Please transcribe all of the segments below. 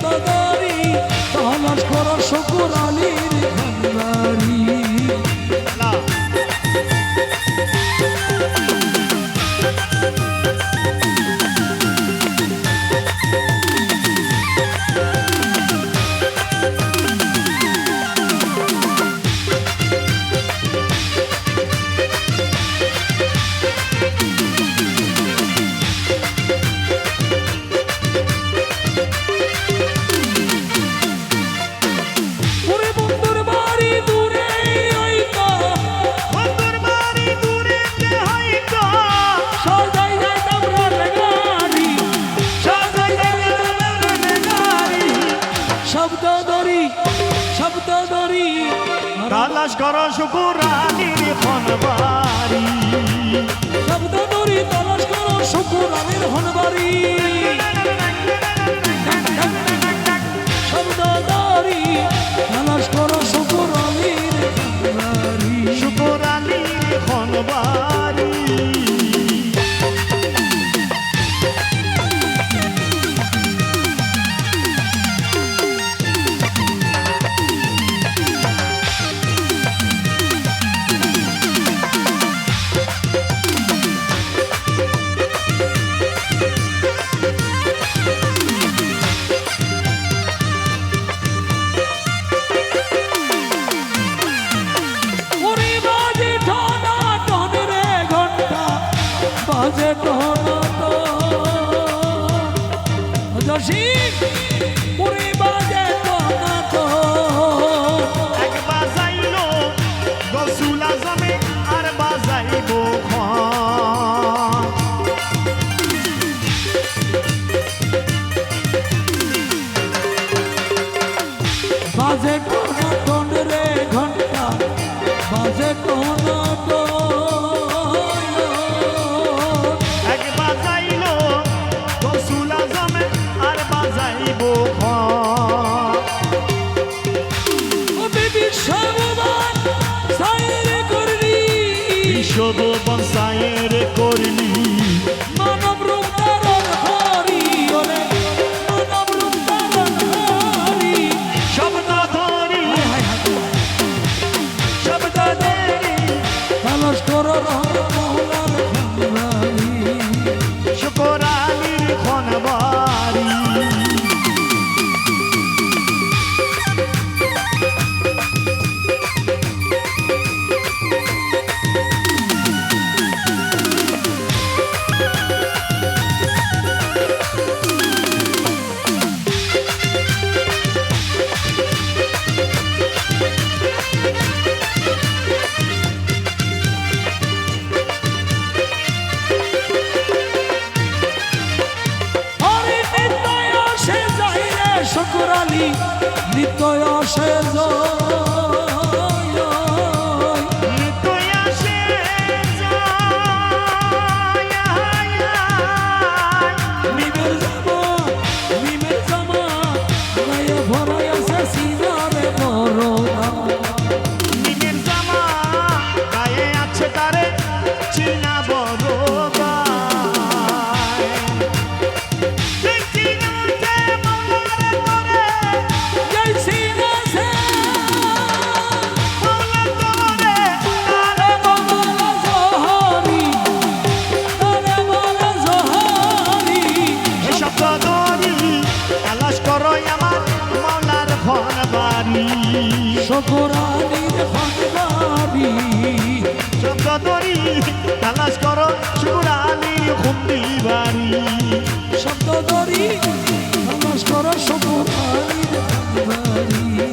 কত গরি তহলাজ করার শুকুর আলী কোরআনির খন্দাবি চোখ ধরি তালাশ করো কোরআনির খুন্দি বাড়ি শব্দ ধরি তালাশ করো বাড়ি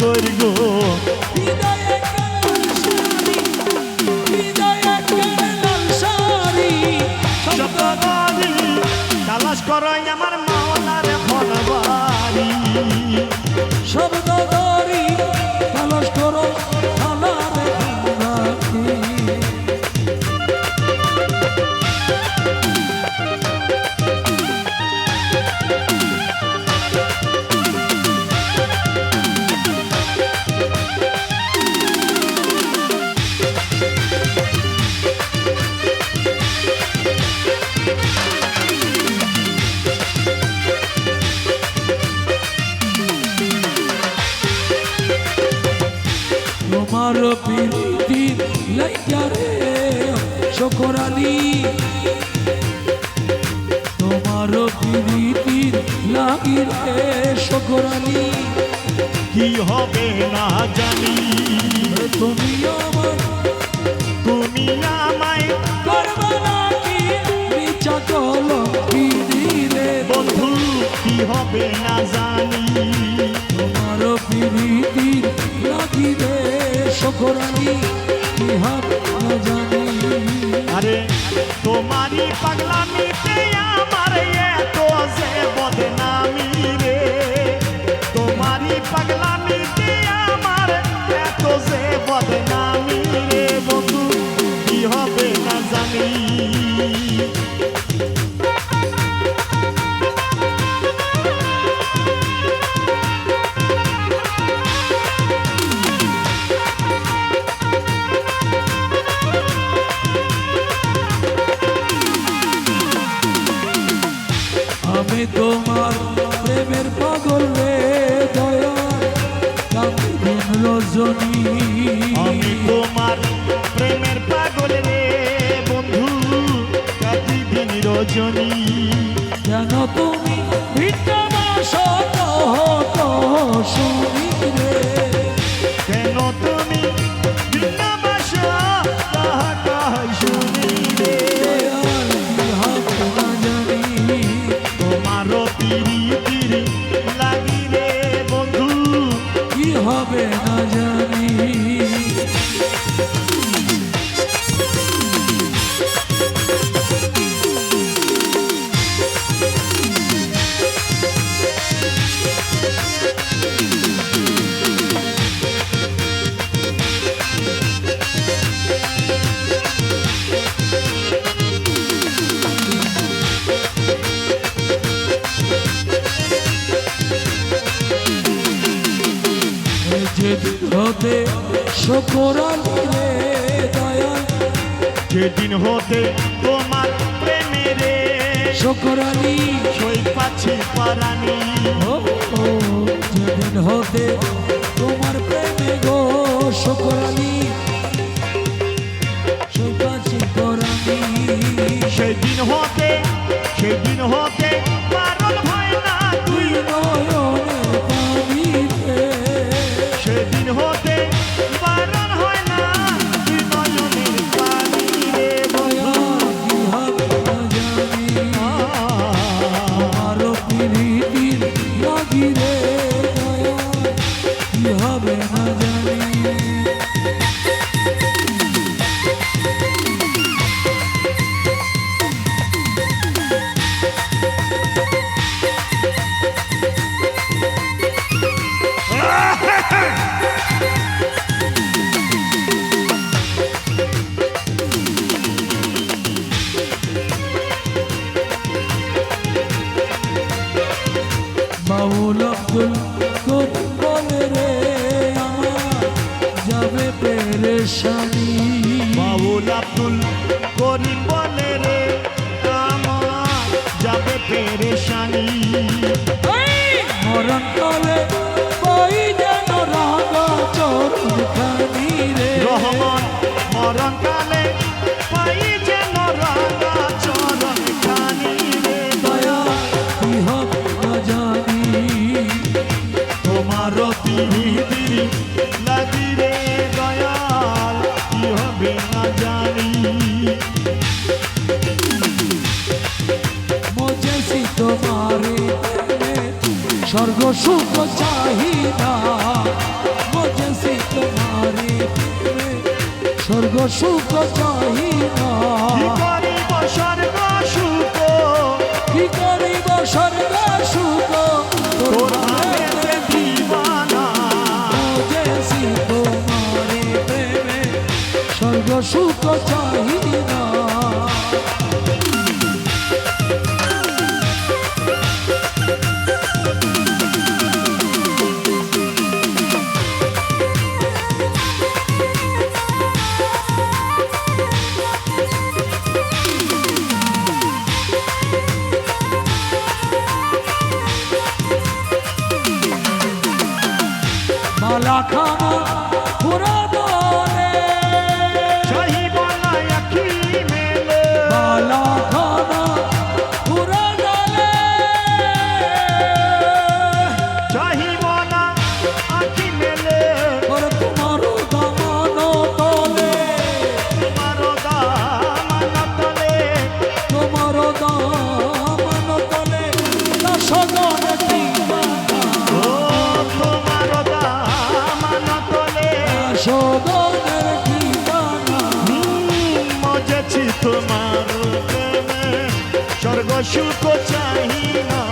করে লাইটা রে শকর আলী তোমারও পৃথিবীর লাগি রে শকর তুমি না কি নিচা কলো দিলে? বন্ধু কি হবে না জানি। তোমারও পৃথিবীর have রজনী। কেন তুমি ভিক্ষা শুনি রে কেন হতে শোকরানি রে যেদিন হতে তোমার প্রেমে রে শোকরানি। সই পাচ্ছি পারানি। ও যেদিন হতে তোমার প্রেমে গো শোকরানি সই পাচ্ছি পারানি। সেদিন হতে সেদিন হতে পারানি গরিব বলে রে আমার যাবে পেরেশানি। মরণ কলে पशु को चाहिदा वो जैसे तुम्हारे स्वर्ग शुभ चाहिदा কি করিব স্বর্গ সুখ লাখামা পুরা সুখ চাহি না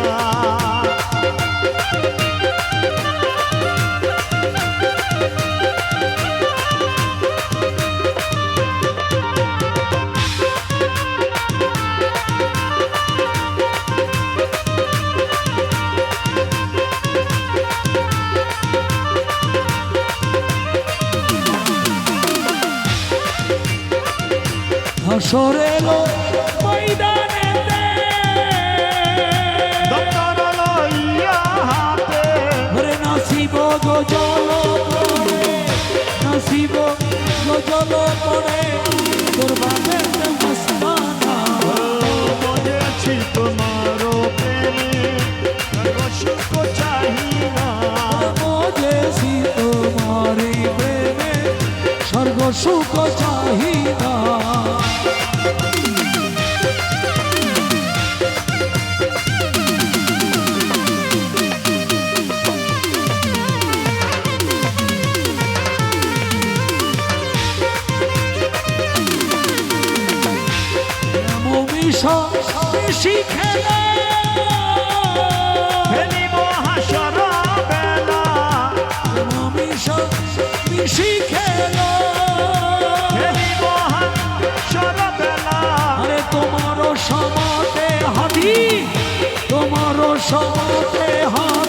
Sorry. গজল পড়ে নসিব গজল পড়ে তোর বাপের মস্তানা বলেছি তোমার প্রেমে সুখ চাহি শিখে মহাসরা বেলা শিখে তোমারও সমতে হাতি তোমারও সমতে হাতি।